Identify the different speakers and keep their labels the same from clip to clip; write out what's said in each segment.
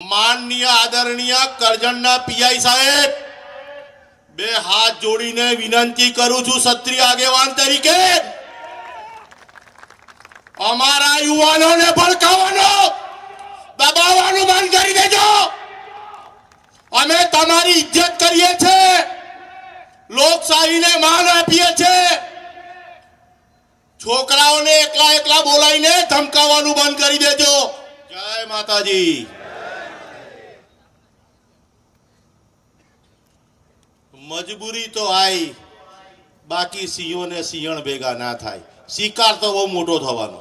Speaker 1: માનનીય આદરણીય કરજણના પીઆઈ સાહેબ, બે હાથ જોડીને વિનંતી કરું છું ક્ષત્રિય આગેવાન તરીકે. અમારા યુવાનોને ભડકાવાનો દબાવવાનું બંધ કરી દેજો. અમે તમારી ઇજ્જત કરીએ છીએ, લોકશાહીને માન આપીએ છીએ. છોકરાઓને એકલા એકલા બોલાવીને ધમકાવવાનું બંધ કરી દેજો. જય માતાજી. મજબૂરી તો આઈ. બાકી સિંહો ને સિંહણ ભેગા ના થાય. શિકાર તો બહુ મોટો થવાનો.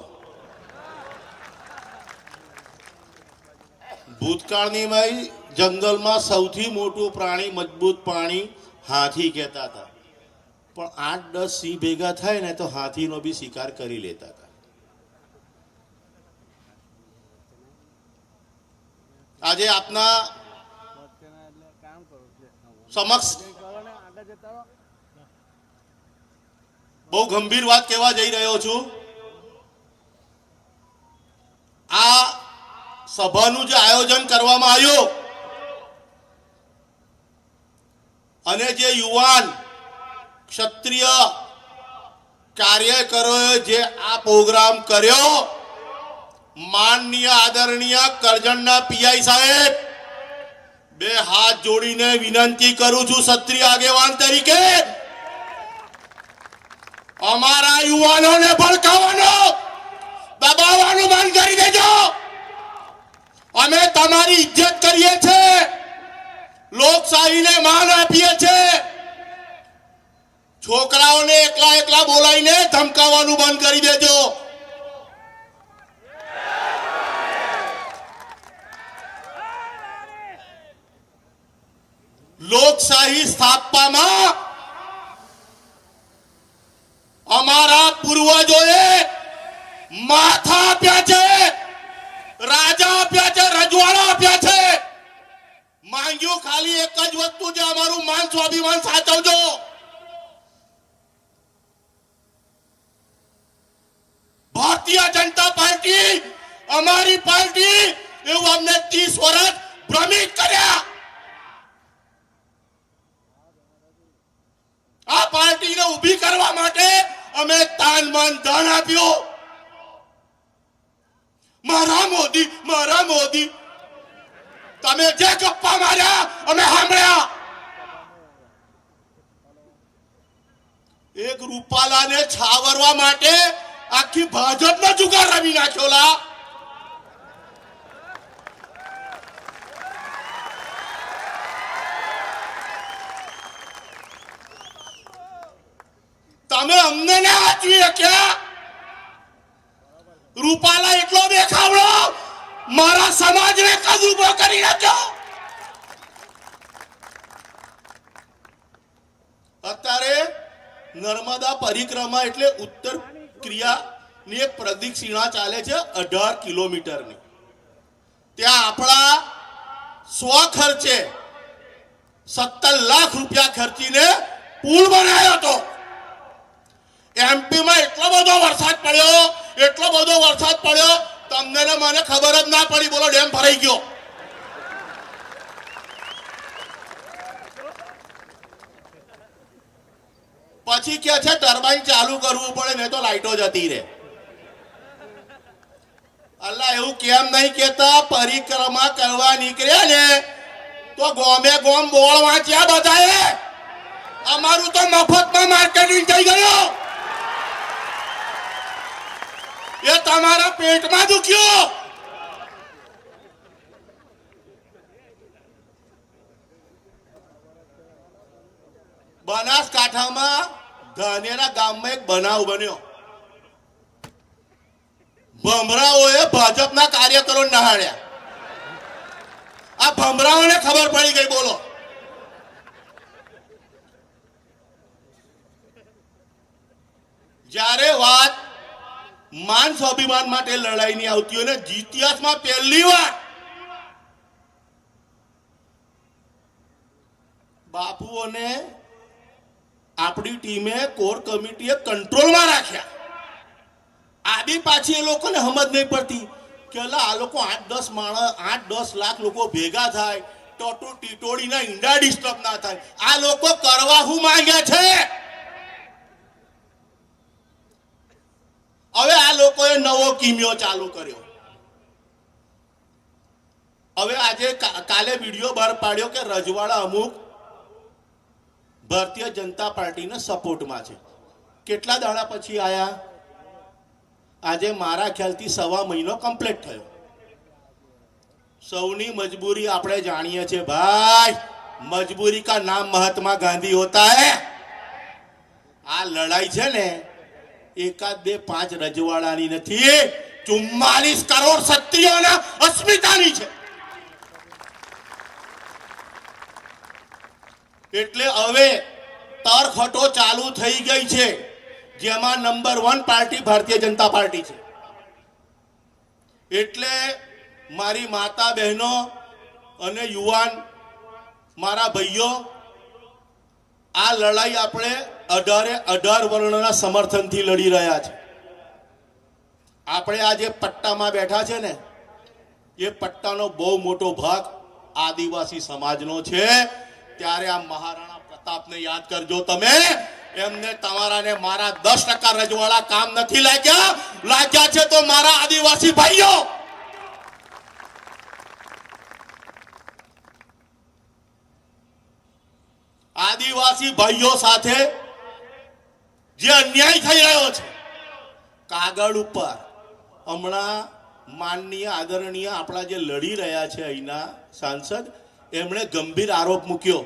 Speaker 1: ભૂતકાળની માઈ જંગલમાં સૌથી મોટું પ્રાણી મજબૂત પ્રાણી હાથી કહેતા હતા. પણ આઠ, દસ સિંહ ભેગા થાય ને તો હાથીનો બી શિકાર કરી લેતા હતા. આજે આપના સમક્ષ બહુ ગંભીર વાત કહેવા જઈ રહ્યો છું. આ સભાનું જે આયોજન કરવામાં આવ્યું અને જે યુવાન ક્ષત્રિય કાર્યકરોએ જે આ પ્રોગ્રામ કર્યો, માનનીય આદરણીય કરજણના પીઆઈ સાહેબ બે હાથ જોડીને વિનંતી કરું છું ક્ષત્રિય આગેવાન તરીકે. અમારા યુવાનોને ભડકાવાનો દબાવવાનું બંધ કરી દેજો. અમે તમારી ઇજ્જત કરીએ છીએ, લોકશાહીને માન આપીએ છીએ. છોકરાઓને એકલા એકલા બોલાવીને ધમકાવવાનું બંધ કરી દેજો. લોકશાહી સ્થાપવામાં અમારા પૂર્વજોએ માથા આપ્યા છે, રાજા આપ્યા છે, રજવાડા આપ્યા છે. માંગ્યું ખાલી એક જ વસ્તુ છે, અમારું માન સ્વાભિમાન સાચવજો. ભારતીય જનતા પાર્ટી, અમારી પાર્ટી, એવું અમને ત્રીસ વર્ષ ભ્રમિત કર્યા. આ પાર્ટીને ઊભી કરવા માટે અમે તાન માન ધન આપ્યો. મારા મોદી મારા મોદી. તમે જે ગપ્પા માર્યા, અમે સાંભળ્યા. એક રૂપાલાને છાવરવા માટે આખી ભાજપનો જુગાર રમી નાખ્યો તમે અમને ના વાંચવી શક્યા? રૂપાલા, એટલો દેખાવડો? મારા સમાજને કદ ઊભો કરી નાખ્યો? અત્યારે નર્મદા પરિક્રમા એટલે ઉત્તર ક્રિયાની એક પ્રદક્ષિણા ચાલે છે અઢાર કિલોમીટરની. ત્યાં આપણા સ્વ ખર્ચે સત્તર લાખ રૂપિયા ખર્ચીને પુલ બનાવ્યો હતો. એમપીમાં એટલો બધો વરસાદ પડ્યો, એટલો બધો વરસાદ પડ્યો, તમને મને ખબર જ ના પડી, બોલો, ડેમ ભરાઈ ગયો. પછી કે છે, ટર્બાઇન ચાલુ કરવું પડે ને તો લાઈટો જતી રહે. અલ્લા એવું કેમ નહીં કેતા પરિક્રમા કરવા નીકળ્યા ને, તો ગોમે ગોમ બોળ વાંચ્યા બધાએ. અમારું તો મફતમાં માર્કેટિંગ થઈ ગયું. એ તમારા પેટમાં દુખ્યો. બનાસકાંઠામાં ધાનેરા ગામમાં એક બનાવ બન્યો. ભમરાઓએ ભાજપના કાર્યકરો નહાળ્યા આ ભમરાઓને ખબર પડી ગઈ, બોલો. જ્યારે વાત માન સ્વાભિમાન માટે લડાઈ ની આવતી હોય ને ઇતિહાસમાં પહેલી વાર બાપુઓને આપણી ટીમે કોર કમિટીએ કંટ્રોલમાં રાખ્યા. આ બી પાછી એ લોકોને સમજ નહીં પડતી કે અલા, આ લોકો આઠ દસ માણસ આઠ દસ લાખ લોકો ભેગા થાય, ટોટુ ટીટોડીના ઈંડા ડિસ્ટર્બ ના થાય. આ લોકો કરવા હું માંગે છે? હવે આ લોકોએ નવો કિમિયો ચાલુ કર્યો. હવે આજે કાલે વીડિયો બહાર પાડ્યો કે રજવાડા અમુક ભારતીય જનતા પાર્ટીના સપોર્ટમાં છે. કેટલા દાડા પછી આયા? આજે મારા ખ્યાલથી સવા મહિનો કમ્પ્લીટ થયો. સૌની મજબૂરી આપણે જાણીએ છીએ. ભાઈ, મજબૂરી કા નામ મહાત્મા ગાંધી હોતા હે? આ લડાઈ છે ને એકાદ બે પાંચ રજવાડાની નથી. ચુમ્માલીસ કરોડ ક્ષત્રિયોના અસ્મિતાની છે. એટલે હવે તરખટો ચાલુ થઈ ગઈ છે. જેમાં number one party Bharatiya Janata party છે. એટલે મારી માતા બહેનો અને યુવાન, મારા ભાઈઓ, આ લડાઈ આપણે અઢારે અઢાર વર્ણના સમર્થનથી લડી રહ્યા છે. આપણે આ જે પટ્ટામાં બેઠા છે ને, એ પટ્ટાનો બહુ મોટો ભાગ આદિવાસી સમાજનો છે. ત્યારે આ મહારાણા પ્રતાપને યાદ કરજો તમે. એમને તમારા ને મારા દસ ટકા રજવાડા કામ નથી લાગ્યા. લાગ્યા છે તો મારા આદિવાસી ભાઈઓ! આદિવાસી ભાઈઓ સાથે જે અન્યાય થઈ રહ્યો છે. કાગળ ઉપર હમણાં માનનીય, આદરણીય આપણા જે લડી રહ્યા છે અહીંના સાંસદ, એમણે ગંભીર આરોપ મૂક્યો.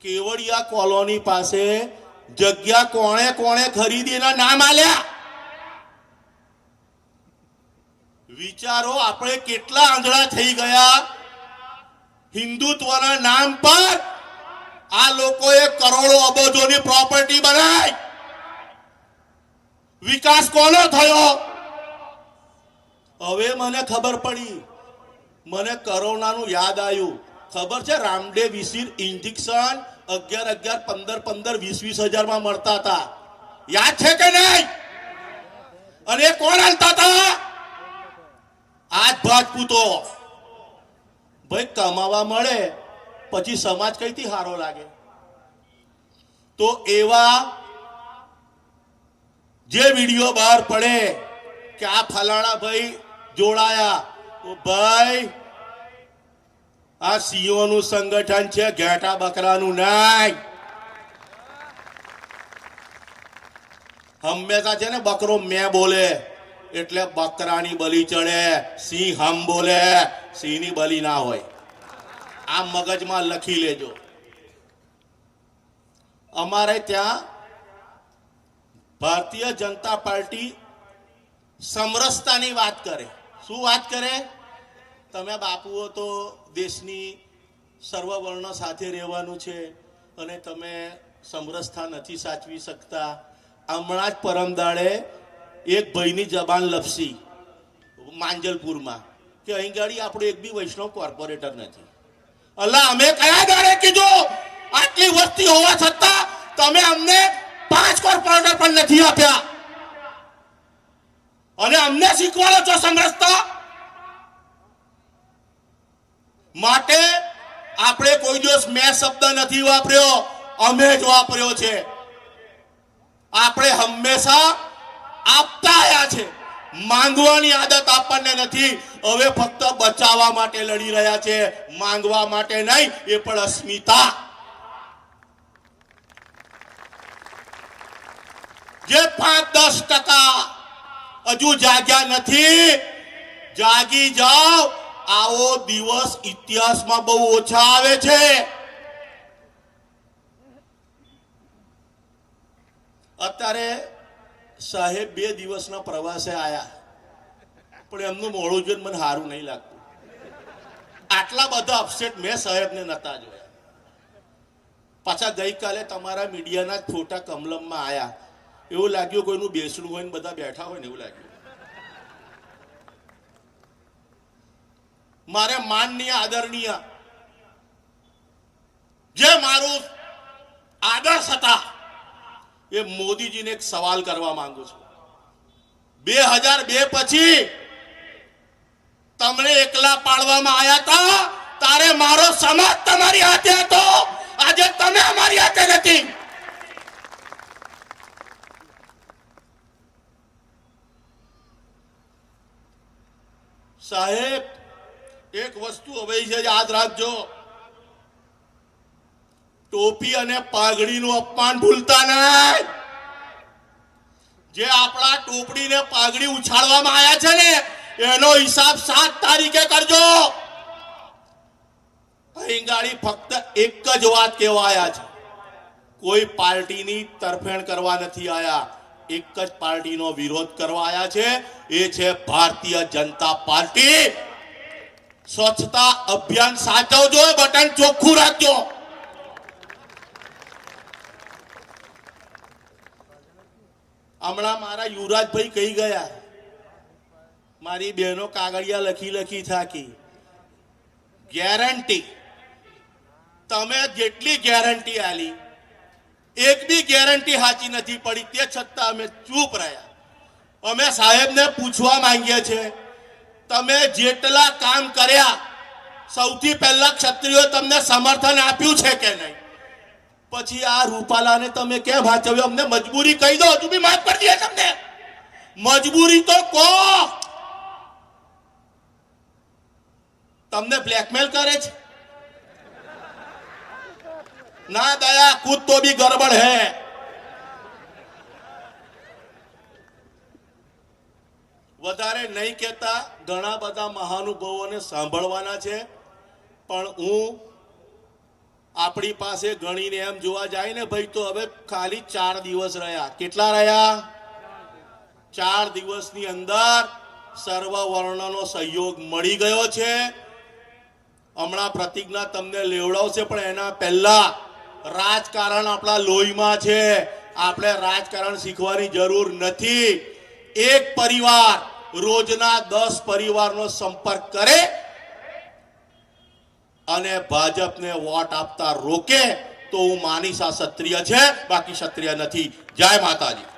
Speaker 1: કેવડિયા કોલોની પાસે જગ્યા કોણે કોણે ખરીદીના નામ આલ્યા? વિચારો, આપણે કેટલા આંધળા થઈ ગયા હિન્દુત્વના નામ પર? આ લોકોએ કરોડો અબજોની પ્રોપર્ટી બનાવી. વિકાસ કોનો થયો? હવે મને ખબર પડી. મને કોરોનાનું યાદ આવ્યું. ખબર છે, રામડે વિસીર ઇન્જેક્શન અગિયાર અગિયાર પંદર પંદર વીસ વીસ હજારમાં મળતા હતા. યાદ છે કે નહીં? અને કોણ હાલતા હતા? આજ ભાજપૂતો ભાઈ કમાવા મળે, પછી સમાજ કઈથી હારો લાગે? તો એવા જે વીડિયો બહાર પડે કે આ ફલાણા ભાઈ જોડાયા ભાઈ, આ સિંહોનું સંગઠન છે, ઘેટા બકરાનું નહીં હંમેશા છે ને બકરો મેં બોલે, એટલે બકરાની બલી ચડે, સિંહ હમ બોલે, સિંહની બલી ના હોય. આ મગજમાં લખી લેજો. અમારે ત્યાં ભારતીય જનતા પાર્ટી સમરસતાની વાત કરે. શું વાત કરે? તમે બાપુઓ તો દેશની સર્વવર્ણ સાથે રહેવાનું છે અને તમે સમરસતા નથી સાચવી શકતા. હમણાં જ પરમદાળે એક ભાઈની જબાન લપસી માંજલપુરમાં કે અહીં ગાડી આપણો એક બી વૈષ્ણવ કોર્પોરેટર નથી. અલ્લા, અમે કયા દાડે કીધું? આટલી વસ્તી હોવા છતાં તમે અમને પાંચ કોર્પોરેટર પણ નથી આપ્યા. અને અમને શીખવાડો છો સમરસતા. માટે આપણે કોઈ દિવસ મેં શબ્દ નથી વાપર્યો, અમે જ વાપર્યો છે. આપણે હંમેશા આપતા આવ્યા છે. માંગવાની આદત આપણને નથી. હવે ફક્ત બચાવવા માટે લડી રહ્યા છે. માંગવા માટે નહીં, એ પણ અસ્મિતા. જે પાંચ દસ ટકા હજુ જાગ્યા નથી, જાગી જાઓ. આવો દિવસ ઇતિહાસમાં બહુ ઓછા આવે છે. અત્યારે સાહેબ બે દિવસના પ્રવાસે આયા. પણ એમનું મોડું જોઈને મને સારું નહીં લાગતું. આટલા બધા અપસેટ મેં સાહેબને નતા જોયા. પાછા ગઈકાલે તમારા મીડિયાના છોટા કમલમમાં આયા. એવું લાગ્યું કોઈનું બેસણું હોય ને બધા બેઠા હોય ને એવું લાગ્યું. મારે માનનીય આદરણીય, જે મારું આદર્શ હતા, એ મોદીજીને એક સવાલ કરવા માંગુ છું. બે હજાર બે પછી તમને એકલા પાડવામાં આવ્યા હતા તારે મારો સમાજ તમારી હાથે હતો. આજે તમે અમારી હાથે નથી. સાહેબ, એક વસ્તુ હવે છે યાદ રાખજો. ટોપી અને પાઘડીનું અપમાન ભૂલતા નહીં. જે આપણા ટોપડીને પાઘડી ઉછાળવામાં આવ્યા છે ને, એનો હિસાબ સાત તારીખે કરજો. અહીંગાળી ફક્ત એક જ વાત કહેવા આવ્યા છે. કોઈ પાર્ટીની તરફેણ કરવા નથી આયા. એક જ પાર્ટીનો વિરોધ કરવા આવ્યા છે. એ છે ભારતીય જનતા પાર્ટી. સ્વચ્છતા અભિયાન સાચવજો બટન ચોખ્ખું રાખજો. હમણાં મારા યુવરાજભાઈ કહી ગયા, મારી બહેનો કાગળિયા લખી લખી થાકી. ગેરંટી તમે જેટલી ગેરંટી આલી એક બી ગેરંટી સાચી નથી પડી, તે છતાં અમે ચૂપ રહ્યા. અમે સાહેબને પૂછવા માંગીએ છીએ, તમે જેટલા કામ કર્યા, સૌથી પહેલા ક્ષત્રિયો તમને સમર્થન આપ્યું છે કે નહીં? પછી આ રૂપાલાને તમે કેમ વાંચવ્યો અમને મજબૂરી કહી દો, હજુ બી માફ કરી દે તમને. મજબૂરી તો કહો. તમને બ્લેકમેલ કરે છે? ના દયા कुछ तो भी गड़बड़ है વધારે નહીં કહેતા ઘણા બધા મહાનુભાવોને સાંભળવાના છે, પણ હું આપણી પાસે ગણીને એમ જોવા જાય ને, ભાઈ, તો હવે ખાલી ચાર દિવસ રહ્યા. કેટલા રહ્યા? ચાર દિવસની અંદર સર્વ વર્ણનો સહયોગ મળી ગયો છે. હમણાં પ્રતિજ્ઞા તમને લેવડાવશે, પણ એના પહેલા રાજકારણ આપણા લોહીમાં છે. આપણે રાજકારણ શીખવાની જરૂર નથી. એક પરિવાર રોજના દસ પરિવારનો સંપર્ક કરે અને ભાજપને વોટ આપતા રોકે, તો હું માનીશ આ ક્ષત્રિય છે. બાકી ક્ષત્રિય નથી. જય માતાજી.